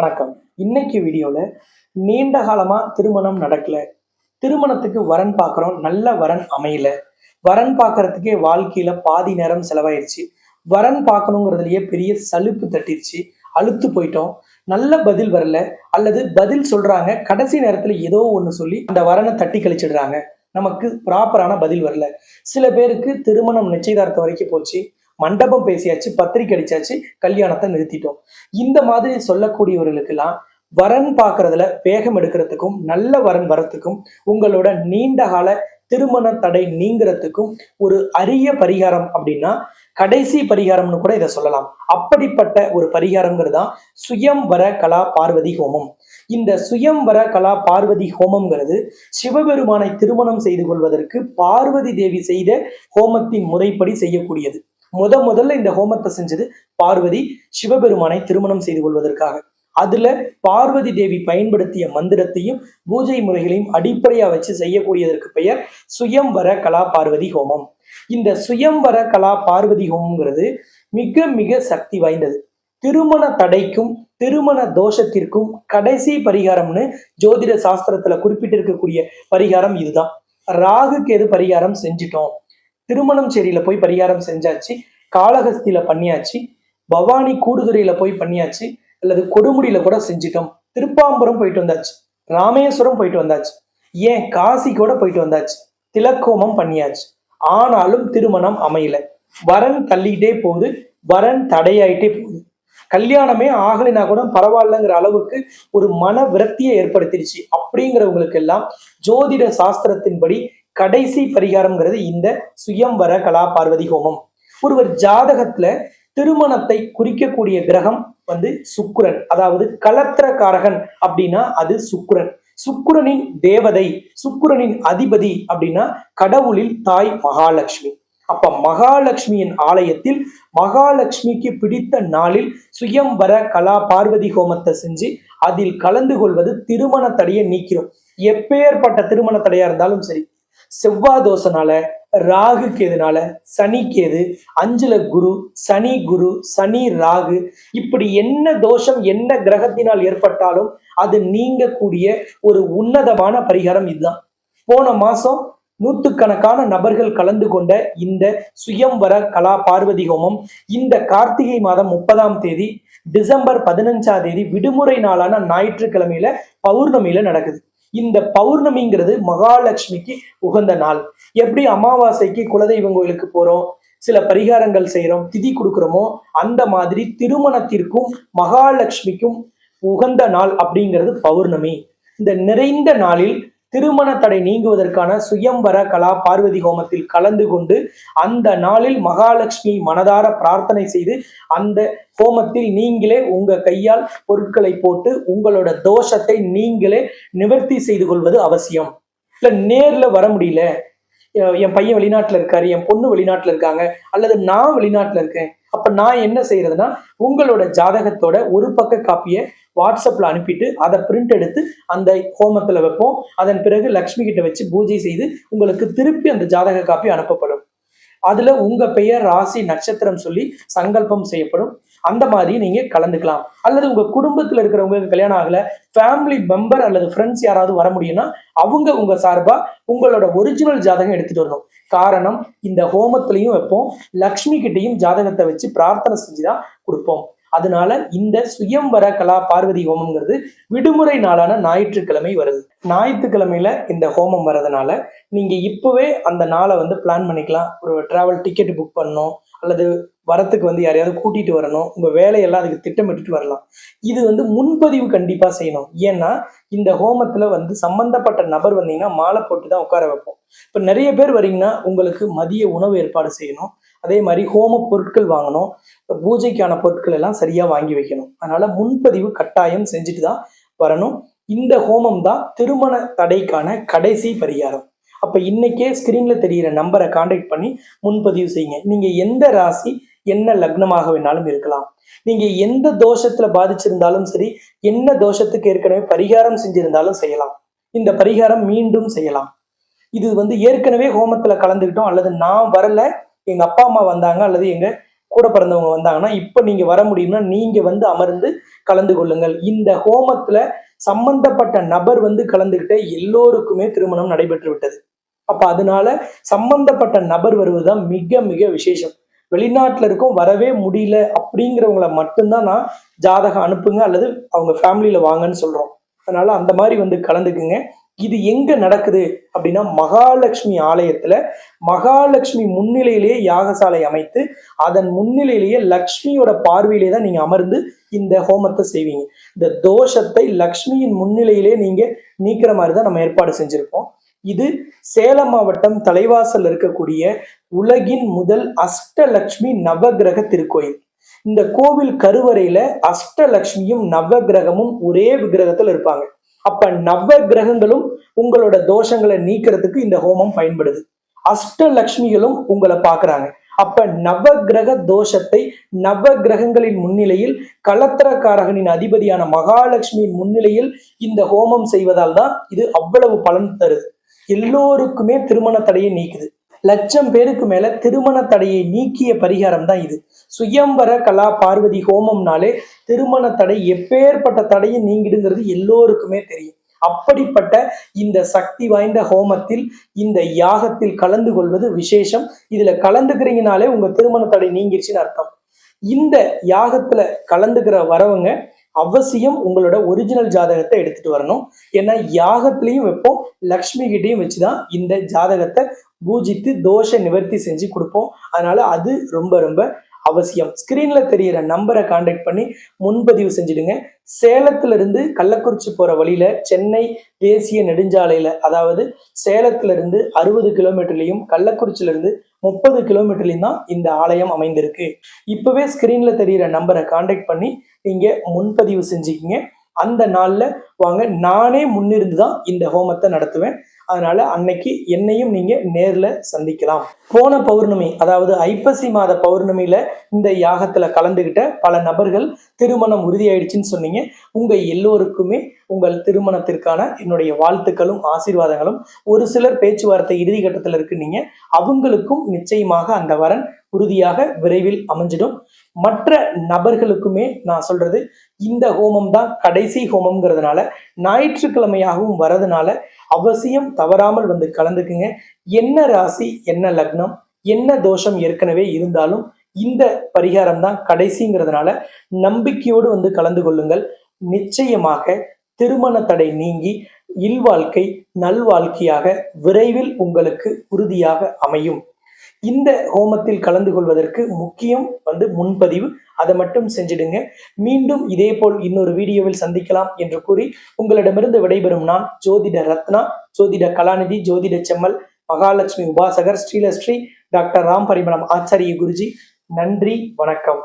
வணக்கம். இன்னைக்கு வீடியோவில் நீண்ட காலமாக திருமணம் நடக்கல. திருமணத்துக்கு வரன் பார்க்குறோம் நல்ல வரன் அமையல. வரன் பார்க்கறதுக்கே வாழ்க்கையில் பாதி நேரம் செலவாயிருச்சு. வரன் பார்க்கணுங்கிறதுலையே பெரிய சலுப்பு தட்டிருச்சு. அழுத்து போயிட்டோம். நல்ல பதில் வரல. அல்லது பதில் சொல்கிறாங்க கடைசி நேரத்தில் ஏதோ ஒன்று சொல்லி அந்த வரனை தட்டி கழிச்சிடுறாங்க. நமக்கு ப்ராப்பரான பதில் வரல. சில பேருக்கு திருமணம் நிச்சயதார்த்தம் வரைக்கும் போச்சு. மண்டபம் பேசியாச்சு பத்திரிக்கை அடிச்சாச்சு கல்யாணத்தை நிறுத்திட்டோம். இந்த மாதிரி சொல்லக்கூடியவர்களுக்கெல்லாம் வரன் பார்க்கறதுல வேகம் எடுக்கிறதுக்கும் நல்ல வரன் வரத்துக்கும் உங்களோட நீண்ட கால திருமண தடை நீங்கிறதுக்கும் ஒரு அரிய பரிகாரம் அப்படின்னா கடைசி பரிகாரம்னு கூட இதை சொல்லலாம். அப்படிப்பட்ட ஒரு பரிகாரங்கிறது தான் சுயம்வர கலா பார்வதி ஹோமம். இந்த சுயம்வர கலா பார்வதி ஹோமம்ங்கிறது சிவபெருமானை திருமணம் செய்து கொள்வதற்கு பார்வதி தேவி செய்த ஹோமத்தின் முறைப்படி செய்யக்கூடியது. முத முதல்ல இந்த ஹோமத்தை செஞ்சது பார்வதி சிவபெருமானை திருமணம் செய்து கொள்வதற்காக. அதுல பார்வதி தேவி பயன்படுத்திய மந்திரத்தையும் பூஜை முறைகளையும் அடிப்படையா வச்சு செய்யக்கூடியதற்கு பெயர் சுயம்வர கலா பார்வதி ஹோமம். இந்த சுயம்வர கலா பார்வதி ஹோமம்ங்கிறது மிக மிக சக்தி வாய்ந்தது. திருமண தடைக்கும் திருமண தோஷத்திற்கும் கடைசி பரிகாரம்னு ஜோதிட சாஸ்திரத்துல குறிப்பிட்டிருக்கக்கூடிய பரிகாரம் இதுதான். ராகுக்கு எது பரிகாரம் செஞ்சிட்டோம். திருமணம் சேரியில போய் பரிகாரம் செஞ்சாச்சு காளஹஸ்தியில பண்ணியாச்சு பவானி கூடுதுறையில போய் பண்ணியாச்சு அல்லது கொடுமுடியில கூட செஞ்சிட்டோம். திருப்பாம்பரம் போயிட்டு வந்தாச்சு ராமேஸ்வரம் போயிட்டு வந்தாச்சு ஏன் காசி கூட போயிட்டு வந்தாச்சு திலக்கோமம் பண்ணியாச்சு. ஆனாலும் திருமணம் அமையல. வரன் தள்ளிக்கிட்டே போகுது வரன் தடையாயிட்டே போகுது. கல்யாணமே ஆகலைனா கூட பரவாயில்லங்கிற அளவுக்கு ஒரு மன விரக்தியை ஏற்படுத்திடுச்சு. அப்படிங்கிறவங்களுக்கு எல்லாம் ஜோதிட சாஸ்திரத்தின்படி கடைசி பரிகாரம்ங்கிறது இந்த சுயம்வர கலா பார்வதி ஹோமம். ஒருவர் ஜாதகத்துல திருமணத்தை குறிக்கக்கூடிய கிரகம் வந்து சுக்குரன். அதாவது கலத்திரக்காரகன் அப்படின்னா அது சுக்குரன். சுக்குரனின் தேவதை சுக்குரனின் அதிபதி அப்படின்னா கடவுளில் தாய் மகாலட்சுமி. அப்ப மகாலட்சுமியின் ஆலயத்தில் மகாலட்சுமிக்கு பிடித்த நாளில் சுயம்வர கலா பார்வதி ஹோமத்தை செஞ்சு அதில் கலந்து கொள்வது திருமண தடையை நீக்கிறோம் எப்பேற்பட்ட திருமண தடையா இருந்தாலும் சரி. செவ்வாய் தோசனால ராகு கேதுனால சனி கேது அஞ்சுல குரு சனி குரு சனி ராகு இப்படி என்ன தோஷம் என்ன கிரகத்தினால் ஏற்பட்டாலும் அது நீங்கக்கூடிய ஒரு உன்னதமான பரிகாரம் இதுதான். போன மாசம் நூற்றுக்கணக்கான நபர்கள் கலந்து கொண்ட இந்த சுயம்வர கலா பார்வதி ஹோமம் இந்த கார்த்திகை மாதம் முப்பதாம் தேதி டிசம்பர் பதினஞ்சாம் தேதி விடுமுறை நாளான ஞாயிற்றுக்கிழமையில பௌர்ணமியில நடக்குது. இந்த பௌர்ணமிங்கிறது மகாலட்சுமிக்கு உகந்த நாள். எப்படி அமாவாசைக்கு குலதெய்வம் கோயிலுக்கு போறோம் சில பரிகாரங்கள் செய்யறோம் திதி கொடுக்குறோமோ அந்த மாதிரி திருமணத்திற்கும் மகாலட்சுமிக்கும் உகந்த நாள் அப்படிங்கிறது பௌர்ணமி. இந்த நிறைந்த நாளில் திருமண தடை நீங்குவதற்கான சுயம்பர கலா பார்வதி ஹோமத்தில் கலந்து கொண்டு அந்த நாளில் மகாலட்சுமி மனதார பிரார்த்தனை செய்து அந்த ஹோமத்தில் நீங்களே உங்க கையால் பொருட்களை போட்டு உங்களோட தோஷத்தை நீங்களே நிவர்த்தி செய்து கொள்வது அவசியம். இல்ல நேர்ல வர முடியல. என் பையன் வெளிநாட்டுல இருக்காரு என் பொண்ணு வெளிநாட்டுல இருக்காங்க அல்லது நான் வெளிநாட்டுல இருக்கேன். அப்ப நான் என்ன செய்யறதுன்னா உங்களோட ஜாதகத்தோட ஒரு பக்க காப்பியை வாட்ஸ்அப்பில் அனுப்பிட்டு அதை பிரிண்ட் எடுத்து அந்த ஹோமத்தில் வைப்போம். அதன் பிறகு லக்ஷ்மி கிட்ட வச்சு பூஜை செய்து உங்களுக்கு திருப்பி அந்த ஜாதக காப்பி அனுப்பப்படும். அதுல உங்க பெயர் ராசி நட்சத்திரம் சொல்லி சங்கல்பம் செய்யப்படும். அந்த மாதிரி நீங்க கலந்துக்கலாம். அல்லது உங்க குடும்பத்துல இருக்கிறவங்களுக்கு கல்யாணம் ஆகல ஃபேமிலி மெம்பர் அல்லது ஃப்ரெண்ட்ஸ் யாராவது வர முடியும்னா அவங்க உங்க சார்பா உங்களோட ஒரிஜினல் ஜாதகம் எடுத்துட்டு வரணும். காரணம் இந்த ஹோமத்திலையும் வைப்போம். லக்ஷ்மி கிட்டையும் ஜாதகத்தை வச்சு பிரார்த்தனை செஞ்சுதான் கொடுப்போம். அதனால இந்த சுயம்பர கலா பார்வதி ஹோமம்ங்கிறது விடுமுறை நாளான ஞாயிற்றுக்கிழமை வருது. ஞாயிற்றுக்கிழமையில இந்த ஹோமம் வர்றதுனால நீங்க இப்பவே அந்த நாளை வந்து பிளான் பண்ணிக்கலாம். ஒரு டிராவல் டிக்கெட் புக் பண்ணணும். அல்லது வரத்துக்கு வந்து யாரையாவது கூட்டிட்டு வரணும். உங்க வேலையெல்லாம் அதுக்கு திட்டமிட்டுட்டு வரலாம். இது வந்து முன்பதிவு கண்டிப்பா செய்யணும். ஏன்னா இந்த ஹோமத்துல வந்து சம்பந்தப்பட்ட நபர் வந்தீங்கன்னா மாலை போட்டு தான் உட்கார வைப்போம். இப்ப நிறைய பேர் வரீங்கன்னா உங்களுக்கு மதிய உணவு ஏற்பாடு செய்யணும். அதே மாதிரி ஹோம பொருட்கள் வாங்கணும். பூஜைக்கான பொருட்கள் எல்லாம் சரியா வாங்கி வைக்கணும். அதனால முன்பதிவு கட்டாயம் செஞ்சுட்டு தான் வரணும். இந்த ஹோமம் தான் திருமண தடைக்கான கடைசி பரிகாரம். அப்ப இன்னைக்கே ஸ்கிரீன்ல தெரியிற நம்பரை காண்டாக்ட் பண்ணி முன்பதிவு செய்யுங்க. நீங்க எந்த ராசி என்ன லக்னமாக வேணாலும் இருக்கலாம். நீங்க எந்த தோஷத்துல பாதிச்சிருந்தாலும் சரி என்ன தோஷத்துக்கு ஏற்கனவே பரிகாரம் செஞ்சிருந்தாலும் செய்யலாம். இந்த பரிகாரம் மீண்டும் செய்யலாம். இது வந்து ஏற்கனவே ஹோமத்துல கலந்துக்கிட்டோம் அல்லது நான் வரல எங்க அப்பா அம்மா வந்தாங்க அல்லது எங்க கூட பிறந்தவங்க வந்தாங்கன்னா இப்ப நீங்க வர முடியும்னா நீங்க வந்து அமர்ந்து கலந்து கொள்ளுங்கள். இந்த ஹோமத்துல சம்பந்தப்பட்ட நபர் வந்து கலந்துகிட்ட எல்லோருக்குமே திருமணம் நடைபெற்று விட்டது அப்ப அதனால சம்பந்தப்பட்ட நபர் வருவதுதான் மிக மிக விசேஷம். வெளிநாட்டுல இருக்கும் வரவே முடியல அப்படிங்கிறவங்கள மட்டும்தான் நான் ஜாதகம் அனுப்புங்க அல்லது அவங்க ஃபேமிலியில வாங்கன்னு சொல்றோம். அதனால அந்த மாதிரி வந்து கலந்துக்குங்க. இது எங்க நடக்குது அப்படின்னா மகாலட்சுமி ஆலயத்துல மகாலட்சுமி முன்னிலையிலேயே யாகசாலை அமைத்து அதன் முன்னிலையிலேயே லக்ஷ்மியோட பார்வையிலே தான் நீங்க அமர்ந்து இந்த ஹோமத்தை செய்வீங்க. இந்த தோஷத்தை லக்ஷ்மியின் முன்னிலையிலே நீங்க நீக்கிற மாதிரி தான் நம்ம ஏற்பாடு செஞ்சிருக்கோம். இது சேலம் மாவட்டம் தலைவாசல் இருக்கக்கூடிய உலகின் முதல் அஷ்டலக்ஷ்மி நவகிரக திருக்கோயில். இந்த கோவில் கருவறையில அஷ்டலக்ஷ்மியும் நவகிரகமும் ஒரே விக்கிரகத்துல இருப்பாங்க. அப்ப நவ கிரகங்களும் உங்களோட தோஷங்களை நீக்கிறதுக்கு இந்த ஹோமம் பயன்படுது. அஷ்டலக்ஷ்மிகளும் உங்களை பாக்குறாங்க அப்ப நவ கிரக தோஷத்தை நவ கிரகங்களின் முன்னிலையில் கலத்திரக்காரகனின் அதிபதியான மகாலட்சுமியின் முன்னிலையில் இந்த ஹோமம் செய்வதால் தான் இது அவ்வளவு பலன் தருது. எல்லோருக்குமே திருமண தடையை நீக்குது. லட்சம் பேருக்கு மேல திருமண தடையை நீக்கிய பரிகாரம் தான் இது. சுயம்பர கலா பார்வதி ஹோமம்னாலே திருமண தடை எப்பேற்பட்ட தடையும் நீங்கிடுங்கிறது எல்லோருக்குமே தெரியும். அப்படிப்பட்ட இந்த சக்தி வாய்ந்த ஹோமத்தில் இந்த யாகத்தில் கலந்து கொள்வது விசேஷம். இதுல கலந்துக்கிறீங்கனாலே உங்க திருமண தடை நீங்கிருச்சுன்னு அர்த்தம். இந்த யாகத்துல கலந்துக்கிற வரவங்க அவசியம் உங்களோட ஒரிஜினல் ஜாதகத்தை எடுத்துட்டு வரணும். ஏன்னா யாகத்திலையும் வைப்போம் லக்ஷ்மி கிட்டையும் வச்சுதான் இந்த ஜாதகத்தை பூஜித்து தோஷ நிவர்த்தி செஞ்சு கொடுப்போம். அதனால அது ரொம்ப ரொம்ப அவசியம். ஸ்கிரீன்ல தெரியிற நம்பரை காண்டாக்ட் பண்ணி முன்பதிவு செஞ்சிடுங்க. சேலத்துல இருந்து கள்ளக்குறிச்சி போற வழியில சென்னை தேசிய நெடுஞ்சாலையில அதாவது சேலத்துல இருந்து அறுபது கிலோமீட்டர்லயும் கள்ளக்குறிச்சியில இருந்து முப்பது கிலோமீட்டர்லயும் தான் இந்த ஆலயம் அமைந்திருக்கு. இப்பவே ஸ்கிரீன்ல தெரியிற நம்பரை காண்டாக்ட் பண்ணி நீங்க முன்பதிவு செஞ்சுக்கிங்க. அந்த நாள்ல வாங்க நானே முன்னிருந்து தான் இந்த ஹோமத்தை நடத்துவேன். அதனால அன்னைக்கு என்னையும் நீங்க நேர்ல சந்திக்கலாம். போன பௌர்ணமி அதாவது ஐப்பசி மாத பௌர்ணமியில இந்த யாகத்துல கலந்துகிட்ட பல நபர்கள் திருமணம் உறுதியாயிடுச்சுன்னு சொன்னீங்க. உங்க எல்லோருக்குமே உங்கள் திருமணத்திற்கான என்னுடைய வாழ்த்துக்களும் ஆசீர்வாதங்களும். ஒரு சிலர் பேச்சுவார்த்தை இறுதி கட்டத்தில் இருக்கு நீங்க. அவங்களுக்கும் நிச்சயமாக அந்த வரன் உறுதியாக விரைவில் அமைஞ்சிடும். மற்ற நபர்களுக்குமே நான் சொல்றது இந்த ஹோமம் தான் கடைசி ஹோமம்ங்கிறதுனால ஞாயிற்றுக்கிழமையாகவும் வரதுனால அவசியம் தவறாமல் வந்து கலந்துக்குங்க. என்ன ராசி என்ன லக்னம் என்ன தோஷம் ஏற்கனவே இருந்தாலும் இந்த பரிகாரம் தான் கடைசிங்கிறதுனால நம்பிக்கையோடு வந்து கலந்து கொள்ளுங்கள். நிச்சயமாக திருமண தடை நீங்கி இல்வாழ்க்கை நல்வாழ்க்கையாக விரைவில் உங்களுக்கு உறுதியாக அமையும். இந்த ஹோமத்தில் கலந்து கொள்வதற்கு முக்கியம் வந்து முன்பதிவு. அதை மட்டும் செஞ்சிடுங்க. மீண்டும் இதே போல் இன்னொரு வீடியோவில் சந்திக்கலாம் என்று கூறி உங்களிடமிருந்து விடைபெறும் நான் ஜோதிட ரத்னா ஜோதிட கலாநிதி ஜோதிட செம்மல் மகாலட்சுமி உபாசகர் ஸ்ரீலஸ்ரீ டாக்டர் ராம் பரிமளம் ஆச்சாரிய குருஜி. நன்றி வணக்கம்.